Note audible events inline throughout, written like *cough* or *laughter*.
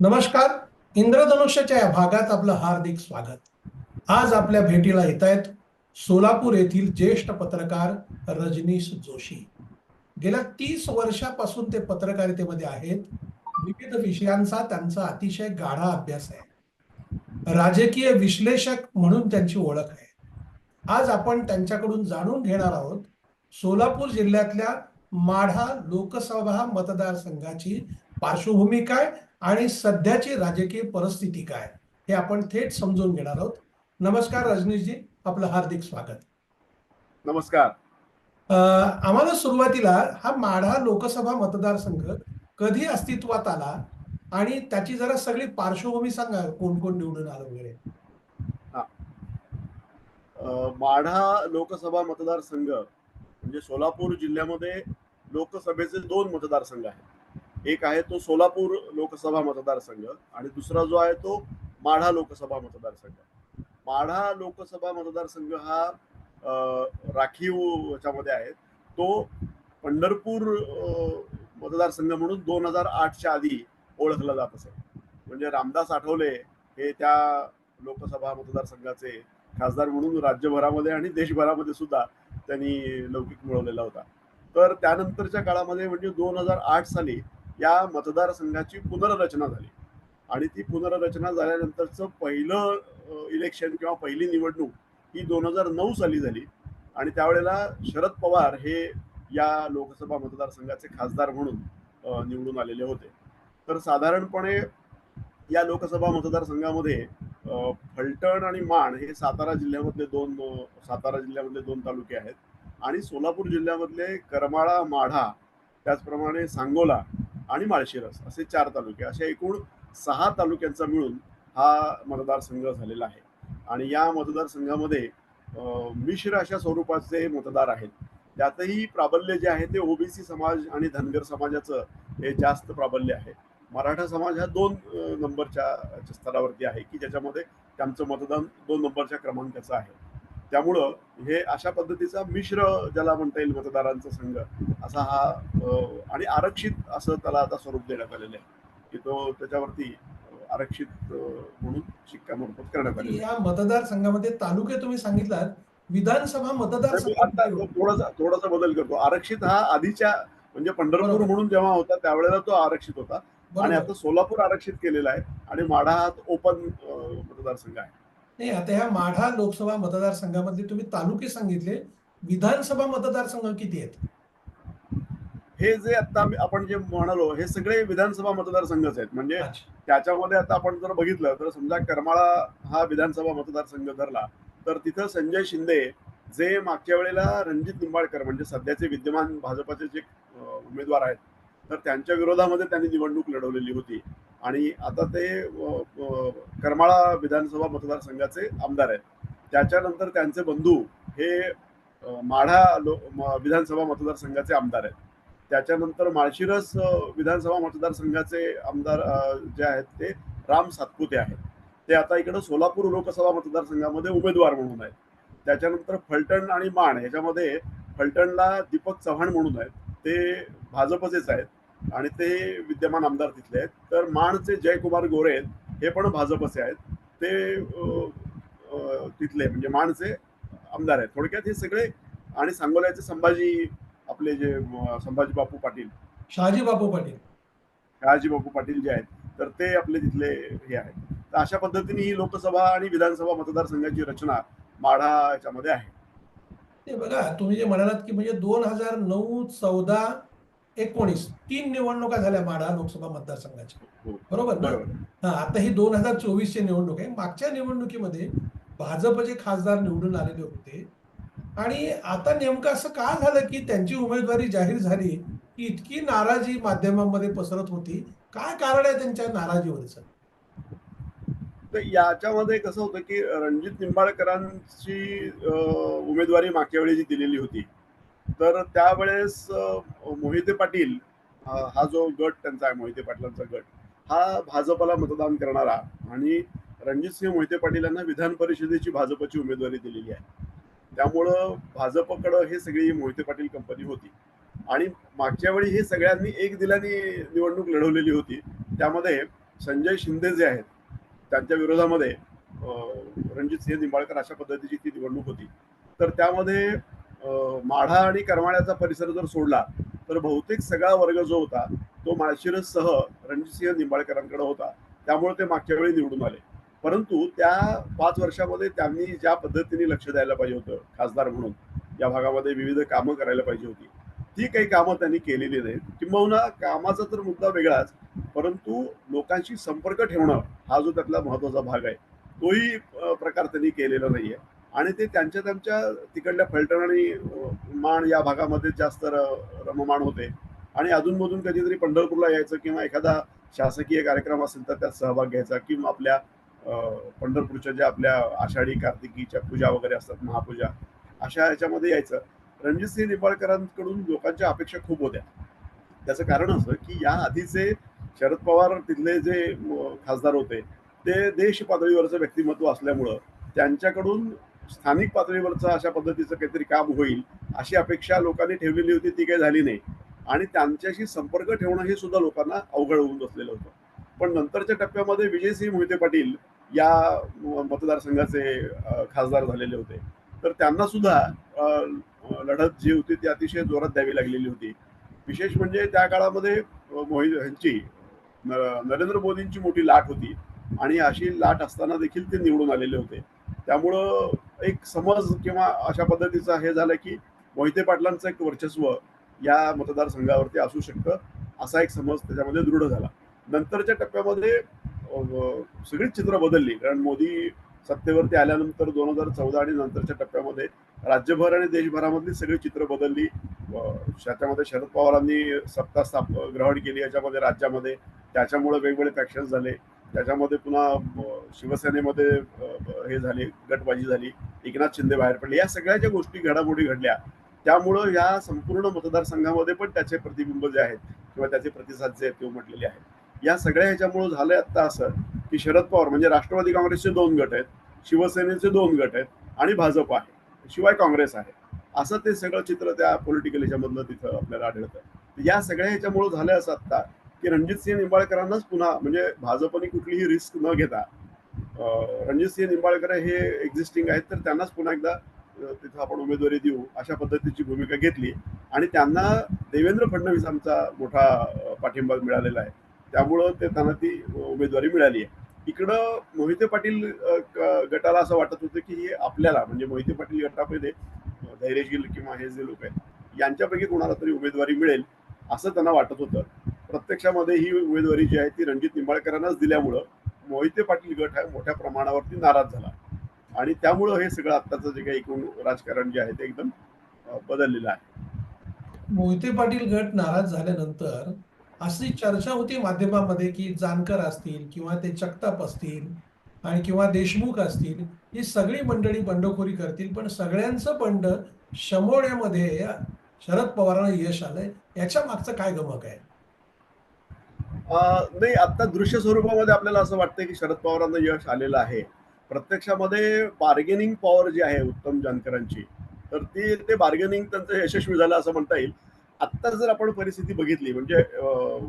नमस्कार इंद्रधनुष्याच्या या भागात आपलं हार्दिक स्वागत. आज आपल्या भेटीला येत आहेत सोलापूर येथील ज्येष्ठ पत्रकार रजनीश जोशी. गेल्या तीस वर्षापासून ते पत्रकारितेमध्ये आहेत. विविध विषयांचा त्यांचा अतिशय गाढा अभ्यास आहे. राजकीय विश्लेषक म्हणून त्यांची ओळख आहे. आज आपण त्यांच्याकडून जाणून घेणार आहोत सोलापूर जिल्ह्यातल्या माढा लोकसभा मतदारसंघाची पार्श्वभूमी काय आणि सध्याची राजकीय परिस्थिती काय हे आपण थेट समजून घेणार आहोत. नमस्कार रजनीशजी. आपलं हार्दिक स्वागत. नमस्कार. आम्हाला सुरुवातीला हा माढा लोकसभा मतदारसंघ कधी अस्तित्वात आला आणि त्याची जरा सगळी पार्श्वभूमी सांगा कोण कोण निवडून आलं वगैरे? माढा लोकसभा मतदारसंघ म्हणजे सोलापूर जिल्ह्यामध्ये लोकसभेचे दोन मतदारसंघ आहेत. एक आहे तो सोलापूर लोकसभा मतदारसंघ आणि दुसरा जो आहे तो माढा लोकसभा मतदारसंघ. माढा लोकसभा मतदारसंघ हा राखीव याच्यामध्ये आहे. तो पंढरपूर मतदारसंघ म्हणून दोन हजार आठच्या आधी ओळखला जात असे. म्हणजे रामदास आठवले हे त्या लोकसभा मतदारसंघाचे खासदार म्हणून राज्यभरामध्ये आणि देशभरामध्ये सुद्धा त्यांनी लौकिक मिळवलेला होता. तर त्यानंतरच्या काळामध्ये म्हणजे दोन हजार आठ साली या मतदारसंघाची पुनर्रचना झाली. आणि ती पुनर्रचना झाल्यानंतरचं पहिलं इलेक्शन किंवा पहिली निवडणूक ही दोन हजार नऊ साली झाली. आणि त्यावेळेला शरद पवार हे या लोकसभा मतदारसंघाचे खासदार म्हणून निवडून आलेले होते. तर साधारणपणे या लोकसभा मतदारसंघामध्ये फलटण आणि माण हे सातारा जिल्ह्यामधले दोन सातारा जिल्ह्यामधले दोन तालुके आहेत. आणि सोलापूर जिल्ह्यामधले करमाळा माढा त्याचप्रमाणे सांगोला आणि माळशिरस असे चार तालुके अशा एकूण सहा तालुक्यांचा मिळून हा मतदारसंघ झालेला आहे. आणि या मतदारसंघामध्ये मिश्र अशा स्वरूपाचे मतदार आहेत. त्यातही प्राबल्य जे आहे ते ओबीसी समाज आणि धनगर समाजाचं हे जास्त प्राबल्य आहे. मराठा समाज हा दोन नंबरच्या स्तरावरती आहे की ज्याच्यामध्ये त्यांचं मतदान दोन नंबरच्या क्रमांकाचं आहे. त्यामुळं हे अशा पद्धतीचा मिश्र ज्याला म्हणता येईल मतदारांचा संघ असा हा आणि आरक्षित असं त्याला आता स्वरूप देण्यात आलेलं आहे. की तो त्याच्यावरती आरक्षित म्हणून शिक्कामोर्तब करण्यात आहे. या मतदारसंघामध्ये तालुके तुम्ही सांगितलात विधानसभा मतदारसंघ थोडासा थोडासा बदल करतो. आरक्षित हा आधीच्या म्हणजे पंढरपूर. म्हणून जेव्हा होता त्यावेळेला तो आरक्षित होता. आणि. आता सोलापूर आरक्षित केलेला आहे आणि माढा हा ओपन मतदारसंघ आहे. नाही आता ह्या माढा लोकसभा मतदारसंघामधले तुम्ही तालुके सांगितले विधानसभा मतदारसंघ किती आहेत? हे जे आता आपण जे म्हणालो हे सगळे विधानसभा मतदारसंघच आहेत. म्हणजे. त्याच्यामध्ये आता आपण जर बघितलं तर समजा करमाळा हा विधानसभा मतदारसंघ धरला तर तिथं संजय शिंदे जे मागच्या वेळेला रणजित निंबाळकर म्हणजे सध्याचे विद्यमान भाजपाचे जे उमेदवार आहेत तर त्यांच्या विरोधामध्ये त्यांनी निवडणूक लढवलेली होती. आणि आता ते करमाळा विधानसभा मतदारसंघाचे आमदार आहेत. त्याच्यानंतर त्यांचे बंधू हे माढा लो म- विधानसभा मतदारसंघाचे आमदार आहेत. त्याच्यानंतर माळशिरस विधानसभा मतदारसंघाचे आमदार जे आहेत ते राम सातपुते आहेत. ते आता इकडं सोलापूर लोकसभा मतदारसंघामध्ये उमेदवार म्हणून आहेत. त्याच्यानंतर फलटण आणि माण ह्याच्यामध्ये फलटणला दीपक चव्हाण म्हणून आहेत. ते भाजपचेच आहेत. आणि ते विद्यमान आमदार तिथले आहेत. तर माणचे जयकुमार गोरे आहेत. हे पण भाजपचे आहेत. ते तिथले म्हणजे माणचे आमदार आहेत. थोडक्यात हे सगळे आणि सांगोल्याचे संभाजी आपले जे संभाजी बापू पाटील. शहाजी बापू पाटील. शहाजी बापू पाटील जे आहेत तर ते आपले तिथले हे आहेत. तर अशा पद्धतीने ही लोकसभा आणि विधानसभा मतदारसंघाची रचना माढा याच्यामध्ये आहे. ते बघा तुम्ही जे म्हणालात की म्हणजे दोन हजार नऊ चौदा एकोणीस. तीन निवडणुका झाल्या माढा लोकसभा मतदारसंघाच्या. हो. बरोबर ना? हा आता ही दोन हजार चोवीस ची निवडणूक आहे. मागच्या निवडणुकीमध्ये भाजपचे खासदार निवडून आलेले होते आणि आता नेमकं असं का झालं की त्यांची उमेदवारी जाहीर झाली की इतकी नाराजी माध्यमांमध्ये पसरत होती? काय कारण आहे त्यांच्या नाराजीवरचं? तर याच्यामध्ये कसं होतं की रणजित निंबाळकरांची उमेदवारी मागच्या वेळी जी दिलेली होती तर त्यावेळेस मोहिते पाटील हा जो गट त्यांचा आहे मोहिते पाटलांचा गट हा भाजपला मतदान करणारा आणि रणजितसिंह मोहिते पाटील यांना विधान परिषदेची भाजपची उमेदवारी दिलेली आहे. त्यामुळं भाजपकडं हे सगळी मोहिते पाटील कंपनी होती. आणि मागच्या वेळी हे सगळ्यांनी एक दिलाने निवडणूक लढवलेली होती. त्यामध्ये संजय शिंदे जे आहेत त्यांच्या विरोधामध्ये रणजित सिंह निंबाळकर अशा पद्धतीची ती निवडणूक होती. तर त्यामध्ये माढा आणि करमाळ्याचा परिसर जर सोडला तर बहुतेक सगळा वर्ग जो होता तो माळशिरससह रणजितसिंह निंबाळकरांकडे होता. त्यामुळे ते मागच्या वेळी निवडून आले. परंतु त्या पाच वर्षामध्ये त्यांनी ज्या पद्धतीने लक्ष द्यायला पाहिजे होतं खासदार म्हणून या भागामध्ये विविध कामं करायला पाहिजे होती. ती काही कामं त्यांनी केलेली नाहीत. किंबहुना कामाचा तर मुद्दा वेगळाच परंतु लोकांशी संपर्क ठेवणं हा जो त्यातला महत्त्वाचा भाग आहे तोही प्रकार त्यांनी केलेला नाहीये. आणि ते त्यांच्या त्यांच्या तिकडल्या फलटण आणि माण या भागामध्ये जास्त र- रममाण होते. आणि अधूनमधून कधीतरी पंढरपूरला यायचं किंवा एखादा शासकीय कार्यक्रम असेल तर त्यात सहभाग घ्यायचा किंवा आपल्या पंढरपूरच्या ज्या आपल्या आषाढी कार्तिकीच्या पूजा वगैरे असतात महापूजा अशा याच्यामध्ये यायचं. रणजितसिंह निंबाळकरांकडून लोकांच्या अपेक्षा खूप होत्या. त्याचं कारण असं की या आधीचे शरद पवार तिथले जे खासदार होते ते देश पातळीवरचं व्यक्तिमत्व असल्यामुळं त्यांच्याकडून स्थानिक पातळीवरचं अशा पद्धतीचं काहीतरी काम होईल अशी अपेक्षा लोकांनी ठेवलेली होती ती काही झाली नाही. आणि त्यांच्याशी संपर्क ठेवणं हे सुद्धा लोकांना अवघड होऊन बसलेलं होतं. पण नंतरच्या टप्प्यामध्ये विजयसिंह मोहिते पाटील या मतदारसंघाचे खासदार झालेले होते. तर त्यांना सुद्धा लढत जी होती ती अतिशय जोरात द्यावी लागलेली होती. विशेष म्हणजे त्या काळामध्ये मोहित ह्यांची न- नरेंद्र मोदींची मोठी लाट होती. आणि अशी लाट असताना देखील ते निवडून आलेले होते. त्यामुळं एक समज किंवा अशा पद्धतीचा हे झालं की मोहिते पाटलांचं एक वर्चस्व या मतदारसंघावरती असू शकतं असा एक समज त्याच्यामध्ये दृढ झाला. नंतरच्या टप्प्यामध्ये सगळीच चित्र बदलली. कारण मोदी सत्तेवरती आल्यानंतर दोन हजार चौदा आणि नंतरच्या टप्प्यामध्ये राज्यभर आणि देशभरामधली सगळी चित्र बदलली. त्याच्यामध्ये शरद पवारांनी सत्ता स्थाप ग्रहण केली याच्यामध्ये राज्यामध्ये. त्याच्यामुळे वेगवेगळे फॅक्शन झाले. त्याच्यामध्ये पुन्हा शिवसेनेमध्ये हे झाले गटबाजी झाली एकनाथ शिंदे बाहेर पडले या सगळ्या ज्या गोष्टी घडामोडी घडल्या त्यामुळं या संपूर्ण मतदारसंघामध्ये पण त्याचे प्रतिबिंब जे आहेत किंवा त्याचे प्रतिसाद जे आहेत ते उमटलेले आहेत. या सगळ्या ह्याच्यामुळं झालंय आता असं की शरद पवार म्हणजे राष्ट्रवादी काँग्रेसचे दोन गट आहेत शिवसेनेचे दोन गट आहेत आणि भाजप आहे शिवाय काँग्रेस आहे. असं ते सगळं चित्र त्या पॉलिटिकल ह्याच्यामधलं तिथं आपल्याला आढळतं. या सगळ्या ह्याच्यामुळं झालं असं आता की रणजितसिंह निंबाळकरांनाच पुन्हा म्हणजे भाजपने कुठलीही रिस्क न घेता रणजित रणजितसिंह निंबाळकर हे एक्झिस्टिंग आहेत तर त्यांनाच पुन्हा एकदा तिथं आपण उमेदवारी देऊ अशा पद्धतीची भूमिका घेतली. आणि त्यांना देवेंद्र फडणवीस आमचा मोठा पाठिंबा मिळालेला आहे. त्यामुळं ते त्यांना ती उमेदवारी मिळाली आहे. इकडं मोहिते पाटील गटाला असं वाटत होतं की हे आपल्याला म्हणजे मोहिते पाटील गटामध्ये धैर्य धैर्यशील किंवा हे जे लोक आहेत यांच्यापैकी कोणाला तरी उमेदवारी मिळेल असं त्यांना वाटत होतं. प्रत्यक्षामध्ये ही उमेदवारी जी आहे ती रणजित निंबाळकरांनाच दिल्यामुळं मोहिते पाटील गट हा मोठ्या प्रमाणावरती नाराज झाला. आणि त्यामुळं हे सगळं आत्ताचं जे काही एकूण राजकारण जे आहे ते एकदम बदललेलं आहे. मोहिते पाटील गट नाराज झाल्यानंतर अशी चर्चा होती माध्यमामध्ये की जानकर असतील किंवा ते जगताप असतील आणि किंवा देशमुख असतील ही सगळी मंडळी बंडखोरी करतील पण सगळ्यांचं बंड शमवण्यामध्ये शरद पवारांना यश आलंय. याच्या मागचं काय गमक आहे? नाही आता दृश्य स्वरूपामध्ये आपल्याला असं वाटतं की शरद पवारांना यश आलेलं आहे. प्रत्यक्षामध्ये बार्गेनिंग पॉवर जी आहे उत्तम जानकरांची तर ती ते बार्गेनिंग त्यांचं यशस्वी झालं असं म्हणता येईल. आत्ता जर आपण परिस्थिती बघितली म्हणजे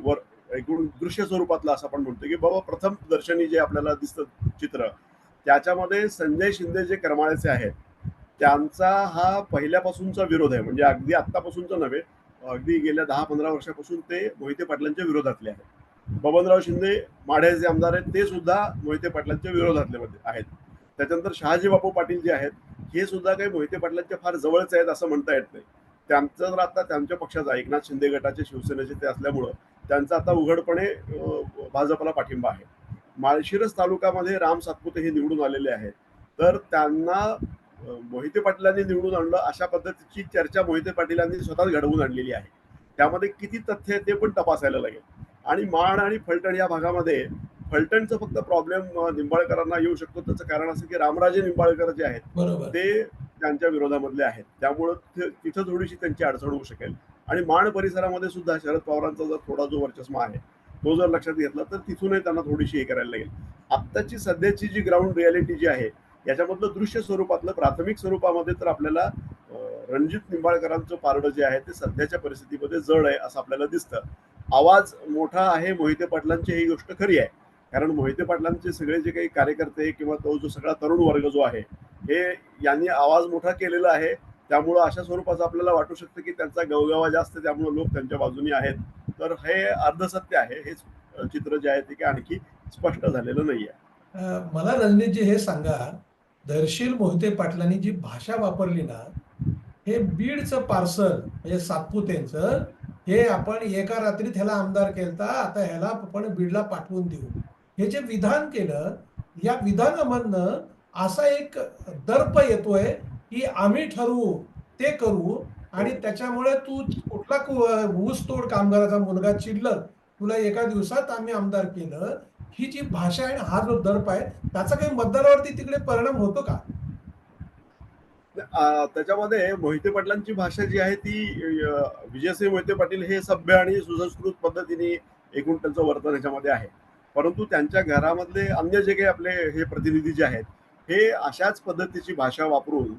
वर एकूण दृश्य स्वरूपातलं असं आपण म्हणतो की बाबा प्रथम दर्शनी जे आपल्याला दिसतं चित्र त्याच्यामध्ये संजय शिंदे जे करमाळ्याचे आहेत त्यांचा हा पहिल्यापासूनचा विरोध आहे. म्हणजे अगदी आत्तापासूनचा नव्हे अगदी गेल्या दहा पंधरा वर्षापासून ते मोहिते पाटलांच्या विरोधातले आहेत. बबनराव शिंदे माढ्याचे आमदार आहेत ते सुद्धा मोहिते पाटलांच्या विरोधातले मध्ये आहेत. त्याच्यानंतर शहाजी बापू पाटील जे आहेत हे सुद्धा काही मोहिते पाटलांच्या फार जवळच आहेत असं म्हणता येत नाही. त्यांचं जर आता त्यांच्या पक्षाचा एकनाथ शिंदे गटाचे शिवसेनेचे ते असल्यामुळं त्यांचा आता उघडपणे भाजपला पाठिंबा आहे. माळशिरस तालुकामध्ये राम सातपुते हे निवडून आलेले आहेत. तर त्यांना मोहिते पाटलांनी निवडून आणलं अशा पद्धतीची चर्चा मोहिते पाटीलांनी स्वतःच घडवून आणलेली आहे. त्यामध्ये किती तथ्य आहे ते पण तपासायला लागेल. आणि माण आणि फलटण या भागामध्ये फलटणचं फक्त प्रॉब्लेम निंबाळकरांना येऊ शकतो. त्याचं कारण असं की रामराजे निंबाळकर जे आहेत ते त्यांच्या विरोधामधले आहेत. त्यामुळं तिथं थोडीशी त्यांची अडचण होऊ शकेल. आणि माण परिसरामध्ये सुद्धा शरद पवारांचा जर थोडा जो वर्चस्व आहे तो जर लक्षात घेतला तर तिथूनही त्यांना थोडीशी हे करायला लागेल. आत्ताची सध्याची जी ग्राउंड रियालिटी जी आहे याच्यामधलं दृश्य स्वरूपातलं प्राथमिक स्वरूपामध्ये तर आपल्याला रणजित निंबाळकरांचं पारडं जे आहे ते सध्याच्या परिस्थितीमध्ये जड आहे असं आपल्याला दिसतं. आवाज मोठा आहे मोहिते पाटलांची ही गोष्ट खरी आहे. कारण मोहिते पाटलांचे सगळे जे काही कार्यकर्ते किंवा तो जो सगळा तरुण वर्ग जो आहे हे यांनी आवाज मोठा केलेला आहे. त्यामुळं अशा स्वरूपाचं आपल्याला वाटू शकतं की त्यांचा गवगावा जास्त त्यामुळं त्यामुळे लोक त्यांच्या बाजूनी आहेत. तर हे अर्धसत्य आहे हेच चित्र जे आहे ते काही आणखी स्पष्ट झालेलं नाहीये. आहे मला रणजितजी हे सांगा दर्शील मोहिते पाटलांनी जी भाषा वापरली ना हे बीडचं पार्सल म्हणजे सातपुतेंचं हे आपण एका रात्रीत ह्याला आमदार केलता आता ह्याला आपण बीडला पाठवून देऊ. हे जे विधान केलं या विधानामधनं असा एक दर्प येतोय की आम्ही ठरवू ते करू आणि त्याच्यामुळे तू कुठला ऊसतोड ऊस तोड कामगाराचा मुलगा चिडलं तुला एका दिवसात आम्ही आमदार केलं ही जी भाषा आहे हा जो दर्प आहे त्याचा काही मतदारावरती तिकडे परिणाम होतो का? त्याच्यामध्ये मोहिते पाटलांची भाषा जी आहे ती विजयसिंह मोहिते पाटील हे सभ्य आणि सुसंस्कृत पद्धतीने एकूण त्यांचं वर्तन ह्याच्यामध्ये आहे. परंतु त्यांच्या घरामधले अन्य जे काही आपले हे प्रतिनिधी जे आहेत हे अशाच पद्धतीची भाषा वापरून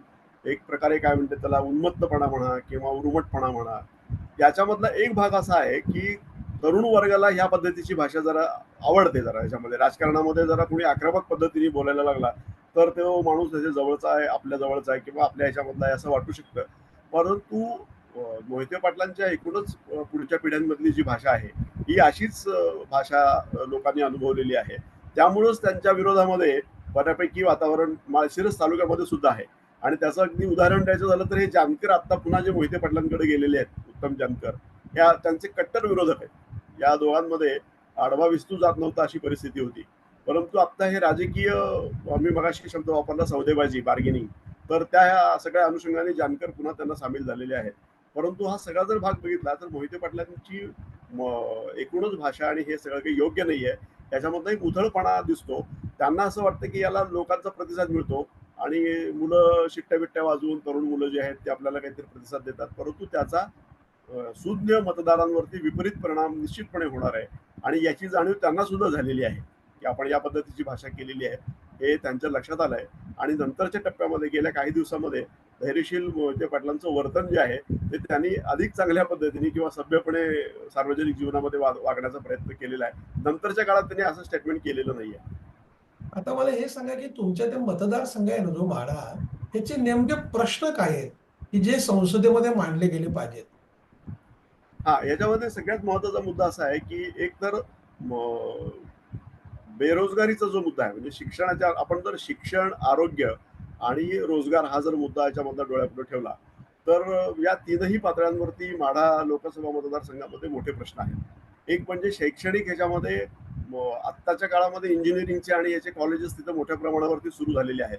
एक प्रकारे काय म्हणते त्याला उन्मत्तपणा म्हणा किंवा उर्मटपणा म्हणा याच्यामधला एक भाग असा आहे की तरुण वर्गाला ह्या पद्धतीची भाषा जरा आवडते जरा याच्यामध्ये. राजकारणामध्ये जरा कोणी आक्रमक पद्धतीने बोलायला लागला तर तो माणूस त्याच्या जवळचा आहे आपल्या जवळचा आहे किंवा आपल्या ह्याच्यामधला आहे असं वाटू शकतं. परंतु मोहिते पाटलांच्या एकूणच पुढच्या पिढ्यांमधली जी भाषा आहे ही अशीच भाषा लोकांनी अनुभवलेली आहे. त्यामुळंच त्यांच्या विरोधामध्ये बऱ्यापैकी वातावरण माळशिरस तालुक्यामध्ये सुद्धा आहे. आणि त्याचं अगदी उदाहरण द्यायचं झालं तर हे जानकर आता पुन्हा जे मोहिते पाटलांकडे गेलेले आहेत उत्तम जानकर या त्यांचे कट्टर विरोधक आहेत. या दोघांमध्ये आडवा विस्तू जात नव्हता अशी परिस्थिती होती. परंतु आता हे राजकीय आम्ही मगाशी शब्द वापरला सौदेबाजी बार्गेनिंग तर त्या सगळ्या अनुषंगाने जानकर पुन्हा त्यांना सामील झालेले आहेत. परंतु हा सगळा जर भाग बघितला तर मोहिते पाटलांची एकूणच भाषा आणि हे सगळं काही योग्य नाही आहे त्याच्यामधला एक उथळपणा दिसतो. त्यांना असं वाटतं की याला लोकांचा प्रतिसाद मिळतो आणि मुलं शिट्ट्या बिट्ट्या वाजवून तरुण मुलं जे आहेत ते आपल्याला काहीतरी प्रतिसाद देतात. परंतु त्याचा सुज्ञ मतदारांवरती विपरीत परिणाम निश्चितपणे होणार आहे. आणि याची जाणीव त्यांना सुद्धा झालेली आहे की आपण या पद्धतीची भाषा केलेली आहे हे त्यांच्या लक्षात आलंय. आणि नंतरच्या टप्प्यामध्ये गेल्या काही दिवसामध्ये धैर्यशील मोहिते पाटलांचं वर्तन जे आहे ते त्यांनी अधिक चांगल्या पद्धतीने किंवा सभ्यपणे सार्वजनिक जीवनामध्ये वागण्याचा प्रयत्न केलेला आहे. नंतरच्या काळात त्यांनी असं स्टेटमेंट केलेलं नाहीये. आता मला हे सांगा की तुमच्या ते मतदारसंघ आहे ना जो माडा त्याचे नेमके प्रश्न काय आहेत की जे संसदेमध्ये मांडले गेले पाहिजेत? हा याच्यामध्ये सगळ्यात महत्त्वाचा मुद्दा असा आहे की एक तर बेरोजगारीचा जो मुद्दा आहे म्हणजे शिक्षणाच्या आपण जर शिक्षण आरोग्य आणि रोजगार हा जर मुद्दा याच्यामधला डोळ्यापुढे ठेवला तर या तीनही पातळ्यांवरती माढा लोकसभा मतदारसंघामध्ये मोठे प्रश्न आहेत. एक म्हणजे शैक्षणिक ह्याच्यामध्ये आत्ताच्या काळामध्ये इंजिनिअरिंगचे आणि याचे कॉलेजेस तिथं मोठ्या प्रमाणावरती सुरू झालेले आहेत.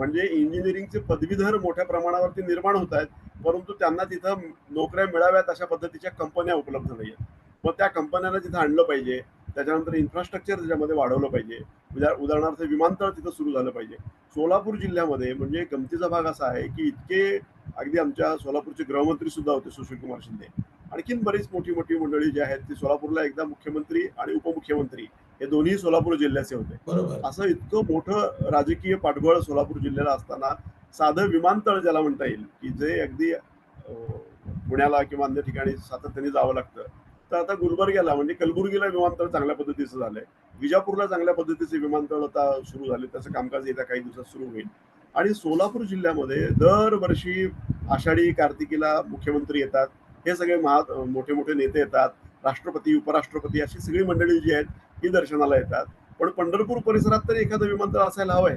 म्हणजे इंजिनिअरिंगचे पदवीधर मोठ्या प्रमाणावरती निर्माण होत आहेत परंतु त्यांना तिथं नोकऱ्या मिळाव्यात अशा पद्धतीच्या कंपन्या उपलब्ध नाही आहेत मग त्या कंपन्यांना तिथं आणलं पाहिजे त्याच्यानंतर इन्फ्रास्ट्रक्चर त्याच्यामध्ये वाढवलं पाहिजे. उदाहरणार्थ विमानतळ तिथं सुरू झालं पाहिजे. सोलापूर जिल्ह्यामध्ये म्हणजे गमतीचा भाग असा आहे की इतके अगदी आमच्या सोलापूरचे गृहमंत्री सुद्धा होते सुशीलकुमार शिंदे. आणखीन बरीच मोठी मोठी मंडळी जी आहेत ती सोलापूरला एकदा मुख्यमंत्री आणि उपमुख्यमंत्री हे दोन्ही सोलापूर जिल्ह्याचे होते. बरोबर. असं इतकं मोठं राजकीय पाठबळ सोलापूर जिल्ह्याला असताना साधं विमानतळ ज्याला म्हणता येईल की जे अगदी पुण्याला किंवा अन्य ठिकाणी सातत्याने जावं लागतं. तर आता गुलबर्ग्याला म्हणजे कलबुर्गीला विमानतळ चांगल्या पद्धतीचं झालंय. विजापूरला चांगल्या पद्धतीचे विमानतळ आता सुरू झाले त्याचं कामकाज येत्या काही दिवसात सुरू होईल. आणि सोलापूर जिल्ह्यामध्ये दरवर्षी आषाढी कार्तिकीला मुख्यमंत्री येतात. हे सगळे महा मोठे मोठे नेते येतात. राष्ट्रपती उपराष्ट्रपती अशी सगळी मंडळी जी आहेत ही दर्शनाला येतात. पण पंढरपूर परिसरात तरी एखादं विमानतळ असायला हवंय.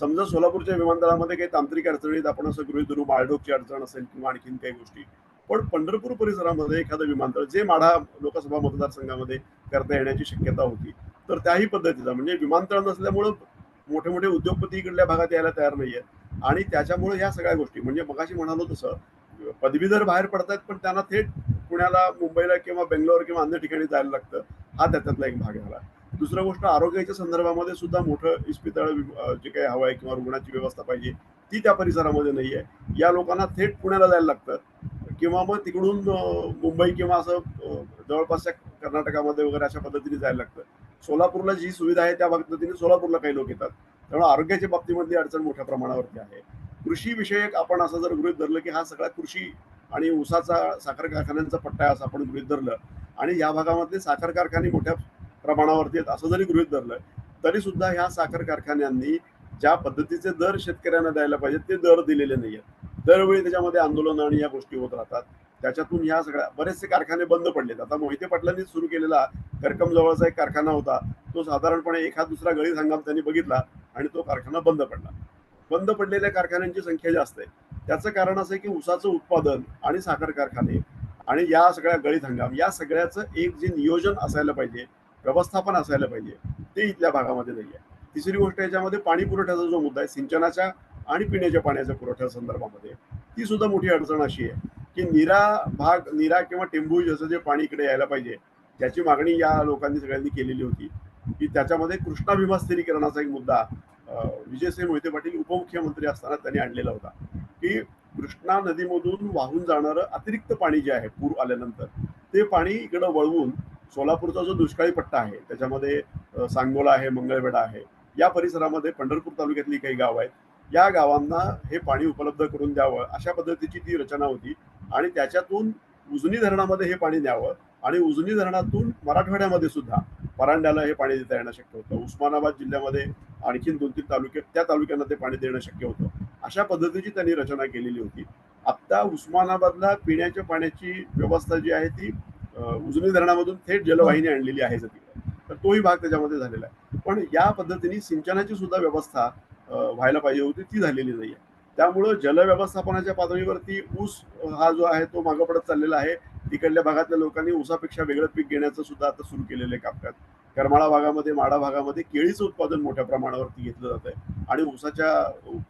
समजा सोलापूरच्या विमानतळामध्ये काही तांत्रिक अडचणीत आपण असं गृहित धरू माळढोकची अडचण असेल किंवा आणखीन काही गोष्टी. पण पंढरपूर परिसरामध्ये एखादं विमानतळ जे माढा लोकसभा मतदारसंघामध्ये करता येण्याची शक्यता होती तर त्याही पद्धतीचा म्हणजे विमानतळ नसल्यामुळं मोठे मोठे उद्योगपती इकडल्या भागात यायला तयार नाही आहेत आणि त्याच्यामुळे ह्या सगळ्या गोष्टी म्हणजे मगाशी म्हणालो तसं पदवीधर बाहेर पडतायत पण त्यांना थेट पुण्याला मुंबईला किंवा बेंगलोर किंवा अन्य ठिकाणी जायला लागतं हा त्याच्यातला एक भाग झाला दुसरं गोष्ट आरोग्याच्या संदर्भामध्ये सुद्धा मोठं इस्पितळ जे काही हवं आहे किंवा रुग्णाची व्यवस्था पाहिजे ती त्या परिसरामध्ये नाही आहे. या लोकांना थेट पुण्याला जायला लागतं. किंवा मग तिकडून मुंबई किंवा असं जवळपासच्या कर्नाटकामध्ये वगैरे अशा पद्धतीने जायला लागतं. सोलापूरला जी सुविधा आहे त्या पद्धतीने सोलापूरला काही लोक येतात. त्यामुळे आरोग्याच्या बाबतीमधली अडचण मोठ्या प्रमाणावरती आहे. कृषी विषयक आपण असं जर गृहित धरलं की हा सगळा कृषी आणि ऊसाचा साखर कारखान्यांचा पट्टा आहे असं आपण गृहित धरलं. आणि या भागामध्ये साखर कारखाने मोठ्या प्रमाणावरती आहेत असं जरी गृहित धरलं तरी सुद्धा ह्या साखर कारखान्यांनी ज्या पद्धतीचे दर शेतकऱ्यांना द्यायला पाहिजे ते दर दिलेले नाही आहेत दरवेळी त्याच्यामध्ये आंदोलन आणि या गोष्टी होत राहतात. त्याच्यातून ह्या सगळ्या बरेचसे कारखाने बंद पडलेत. आता मोहिते पाटलांनी सुरू केलेला करकम जवळचा एक कारखाना होता. तो साधारणपणे एखाद दुसरा गळी हंगाम त्यांनी बघितला आणि तो कारखाना बंद पडला. बंद पडलेल्या कारखान्यांची संख्या जास्त आहे. त्याचं कारण असं आहे की ऊसाचं उत्पादन आणि साखर कारखाने आणि या सगळ्या गळीत हंगाम या सगळ्याचं एक जे नियोजन असायला पाहिजे व्यवस्थापन असायला पाहिजे ते इथल्या भागामध्ये नाही आहे तिसरी गोष्ट याच्यामध्ये पाणी पुरवठ्याचा जो मुद्दा आहे सिंचनाच्या आणि पिण्याच्या पाण्याच्या पुरवठ्या संदर्भामध्ये ती सुद्धा मोठी अडचण अशी आहे की निरा भाग निरा किंवा टेंबू जसं जे पाणी इकडे यायला पाहिजे त्याची मागणी या लोकांनी सगळ्यांनी केलेली होती. की त्याच्यामध्ये कृष्णा भीमा स्थिरीकरणाचा एक मुद्दा विजयसिंह मोहिते पाटील उपमुख्यमंत्री असताना त्यांनी आणलेला होता. की कृष्णा नदीमधून वाहून जाणारं अतिरिक्त पाणी जे आहे पूर आल्यानंतर ते पाणी इकडं वळवून सोलापूरचा जो दुष्काळी पट्टा आहे त्याच्यामध्ये सांगोला आहे मंगळवेढा आहे या परिसरामध्ये पंढरपूर तालुक्यातली काही गाव आहेत. या गावांना हे पाणी उपलब्ध करून द्यावं अशा पद्धतीची ती रचना होती आणि त्याच्यातून उजनी धरणामध्ये हे पाणी द्यावं आणि उजनी धरणातून मराठवाड्यामध्ये सुद्धा परांड्याला हे पाणी देता येणं शक्य होतं. उस्मानाबाद जिल्ह्यामध्ये आणखीन दोन तीन तालुके त्या तालुक्यांना ते पाणी देणं शक्य होतं. अशा पद्धतीची त्यांनी रचना केलेली होती. आत्ता उस्मानाबादला पिण्याच्या पाण्याची व्यवस्था जी आहे ती उजनी धरणामधून थेट जलवाहिनी आणलेली आहे तिकडे तर तोही भाग त्याच्यामध्ये झालेला आहे. पण या पद्धतीने सिंचनाची सुद्धा व्यवस्था व्हायला पाहिजे होती ती झालेली नाही आहे त्यामुळं जलव्यवस्थापनाच्या पातळीवरती ऊस हा जो आहे तो मागं पडत चाललेला आहे. तिकडल्या भागातल्या लोकांनी ऊसापेक्षा वेगळं पीक घेण्याचं सुद्धा आता सुरू केलेलं आहे कापकात. करमाळा भागामध्ये माडा भागामध्ये केळीचं उत्पादन मोठ्या प्रमाणावरती घेतलं जात आहे आणि ऊसाच्या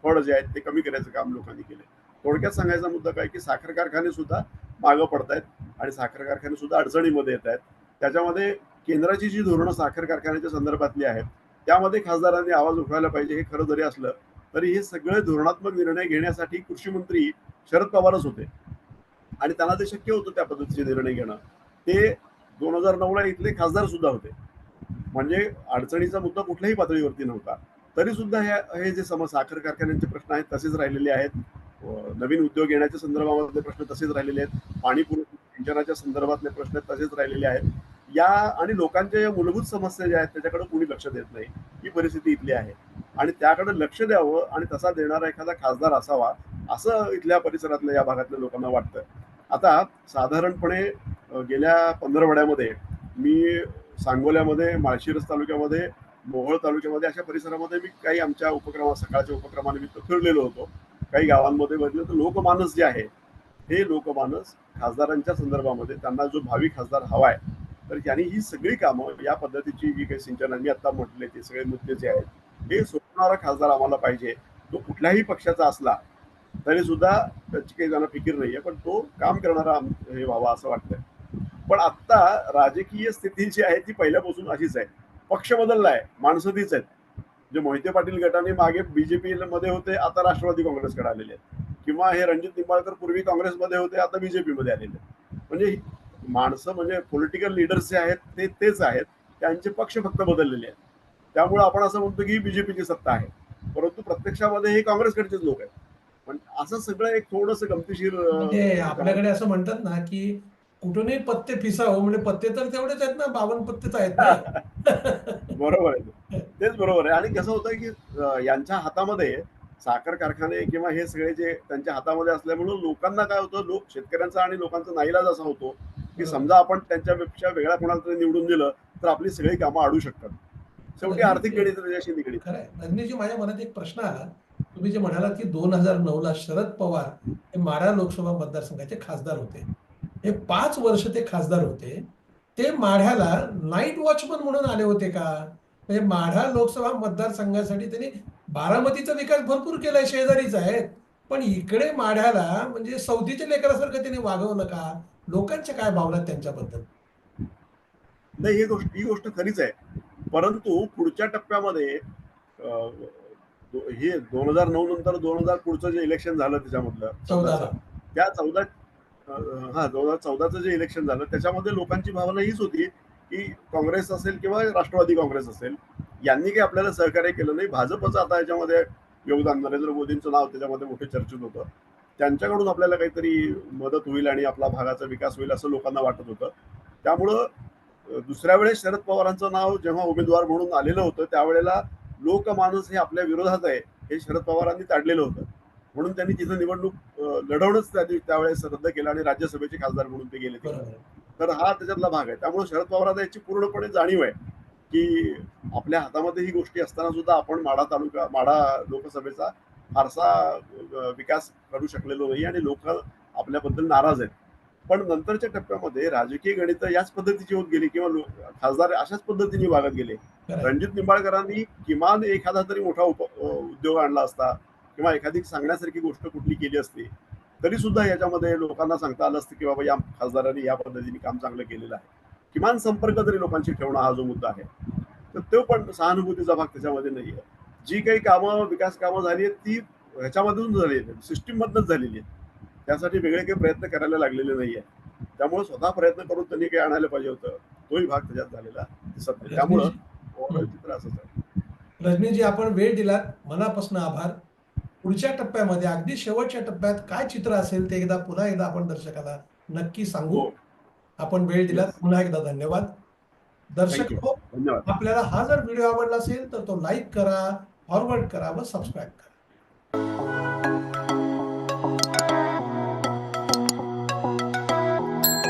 फळ जे आहेत ते कमी करायचं काम लोकांनी केलं थोडक्यात सांगायचा मुद्दा काय की साखर कारखाने सुद्धा मागं आहेत आणि साखर कारखाने सुद्धा अडचणीमध्ये येत आहेत त्याच्यामध्ये केंद्राची जी धोरणं साखर कारखान्याच्या संदर्भातली आहेत त्यामध्ये खासदारांनी आवाज उठवायला पाहिजे हे खरं जरी असलं तरी हे सगळे धोरणात्मक निर्णय घेण्यासाठी कृषी मंत्री शरद पवारच होते. आणि त्यांना ते शक्य होतं त्या पद्धतीचे निर्णय घेणं. ते दोन हजार नऊला इथले खासदार सुद्धा होते. म्हणजे अडचणीचा मुद्दा कुठल्याही पातळीवरती नव्हता. तरी सुद्धा हे हे जे समज साखर कारखान्यांचे प्रश्न आहेत तसेच राहिलेले आहेत. नवीन उद्योग येण्याच्या संदर्भामधले प्रश्न तसेच राहिलेले आहेत. पाणी सिंचनाच्या संदर्भातले प्रश्न तसेच राहिलेले आहेत. या आणि लोकांच्या या मूलभूत समस्या ज्या आहेत त्याच्याकडे कोणी लक्ष देत नाही. ही परिस्थिती इथली आहे. आणि त्याकडे लक्ष द्यावं आणि तसा देणारा एखादा खासदार असावा असं इथल्या परिसरातल्या या भागातल्या लोकांना वाटतं आता साधारणपणे गेल्या पंधरवड्यामध्ये मी सांगोल्यामध्ये माळशिरस तालुक्यामध्ये मोहोळ तालुक्यामध्ये अशा परिसरामध्ये मी काही आमच्या उपक्रमा सकाळच्या उपक्रमानिमित्त फिरलेलो होतो. काही गावांमध्ये बघितलं तर लोकमानस जे आहे हे लोकमानस खासदारांच्या संदर्भामध्ये त्यांना जो भावी खासदार हवाय तर त्यांनी ही सगळी कामं या पद्धतीची जी काही सिंचनांनी आता म्हटले ते सगळे मुद्दे जे आहेत हे सोडणारा खासदार आम्हाला पाहिजे. तो कुठल्याही पक्षाचा असला तरी सुद्धा त्याची काही जण फिकीर नाहीये. पण तो काम करणारा आम- हे व्हावा असं वाटतंय. पण आत्ता राजकीय स्थिती जी आहे ती पहिल्यापासून अशीच आहे. पक्ष बदललाय माणसं तीच आहेत. जे मोहिते पाटील गटाने मागे बीजेपी मध्ये होते आता राष्ट्रवादी काँग्रेसकडे आलेले आहेत. किंवा हे रणजित निंबाळकर पूर्वी काँग्रेसमध्ये होते आता बीजेपी मध्ये आलेले आहेत. म्हणजे माणसं म्हणजे पॉलिटिकल लिडर्स जे आहेत ते तेच आहेत. त्यांचे पक्ष फक्त बदललेले आहेत. त्यामुळे आपण असं म्हणतो की बीजेपीची सत्ता आहे. परंतु प्रत्यक्षामध्ये हे काँग्रेसकडचेच लोक आहेत. पण असं सगळं एक थोडस गमतीशीर म्हणजे आपल्याकडे असं म्हणतात ना की कुठूनही पत्ते फिसावं म्हणजे पत्ते तर तेवढेच आहेत ना बावन्न पत्तेच आहेत *laughs* बरोबर आहे. तेच बरोबर आहे. आणि कसं होतं की यांच्या हातामध्ये साखर कारखाने किंवा हे सगळे जे त्यांच्या हातामध्ये असल्यामुळं लोकांना काय होतं लोक शेतकऱ्यांचा आणि लोकांचा नाईलाज असा होतो की समजा आपण त्यांच्यापेक्षा वेगळ्या कोणाला तरी निवडून दिलं तर आपली सगळी कामं अडू शकतात. शेवटी आर्थिक गणित निगडीत. रजनीजी माझ्या मनात एक प्रश्न आला. तुम्ही जे म्हणालात की दोन हजार नऊ ला शरद पवार हे माढा लोकसभा मतदारसंघाचे खासदार होते. हे पाच वर्ष ते खासदार होते. ते माढ्याला नाईट वॉचमन म्हणून आले होते का? म्हणजे माढा लोकसभा मतदारसंघासाठी त्यांनी बारामतीचा विकास भरपूर केलाय शेजारीच आहेत पण इकडे माढ्याला म्हणजे सौदीच्या लेकरासारखं त्यांनी वागवलं का? लोकांच्या काय भावना त्यांच्याबद्दल? नाही ही गोष्ट ही गोष्ट खरीच आहे. परंतु पुढच्या टप्प्यामध्ये हे दोन हजार नऊ नंतर दोन हजार पुढचं जे इलेक्शन झालं त्याच्यामधलं त्या चौदा हा दोन हजार चौदाचं जे इलेक्शन झालं त्याच्यामध्ये लोकांची भावना हीच होती की काँग्रेस असेल किंवा राष्ट्रवादी काँग्रेस असेल यांनी काही आपल्याला सहकार्य केलं नाही. भाजपचं आता याच्यामध्ये योगदान नरेंद्र मोदींचं नाव त्याच्यामध्ये मोठे चर्चेत होतं. त्यांच्याकडून आपल्याला काहीतरी मदत होईल आणि आपला भागाचा विकास होईल असं लोकांना वाटत होतं. त्यामुळं दुसऱ्या वेळेस शरद पवारांचं नाव जेव्हा उमेदवार म्हणून आलेलं होतं त्यावेळेला लोकमानस हे आपल्या विरोधात आहे हे शरद पवारांनी ताडलेलं होतं. म्हणून त्यांनी तिथं निवडणूक लढवणंच त्यांनी त्यावेळेस रद्द केलं आणि राज्यसभेचे खासदार म्हणून ते गेले तर हा त्याच्यातला भाग आहे. त्यामुळे शरद पवारांना याची पूर्णपणे जाणीव आहे की आपल्या हातामध्ये ही गोष्टी असताना सुद्धा आपण माडा तालुका माडा लोकसभेचा फारसा विकास करू शकलेलो नाही आणि लोक आपल्याबद्दल नाराज आहेत. पण नंतरच्या टप्प्यामध्ये राजकीय गणित याच पद्धतीची होत गेली किंवा खासदार अशाच पद्धतीने वागत गेले. रणजित निंबाळकरांनी किमान एखादा तरी मोठा उद्योग आणला असता किंवा एखादी सांगण्यासारखी गोष्ट कुठली केली असती तरी सुद्धा याच्यामध्ये लोकांना सांगता आलं असतं की बाबा या खासदारांनी या पद्धतीने काम चांगलं केलेलं आहे. किमान संपर्क तरी लोकांशी ठेवणं हा जो मुद्दा आहे. तर तो पण सहानुभूतीचा भाग त्याच्यामध्ये नाही आहे जी काही कामं विकास कामं झाली आहेत ती ह्याच्यामधून झालेली आहेत. सिस्टीम मधनच झालेली आहेत. त्यासाठी वेगळे काही प्रयत्न करायला लागलेले नाही आहे त्यामुळे स्वतः प्रयत्न करून त्यांनी काही आणायला पाहिजे होतं. तोही भाग त्याच्यात झालेला दिसत नाही. त्यामुळं ओव्हरऑल चित्र असंच आहे. रजनीजी आपण वेळ दिलात. मनापासून आभार. पुढच्या टप्प्यामध्ये अगदी शेवटच्या टप्प्यात काय चित्र असेल ते एकदा पुन्हा एकदा आपण दर्शकाला नक्की सांगू. हो. आपण वेळ दिलात. पुन्हा एकदा धन्यवाद. दर्शक. हो, आपल्याला हा जर व्हिडिओ आवडला असेल तर तो लाईक करा फॉरवर्ड करा व सबस्क्राईब करा.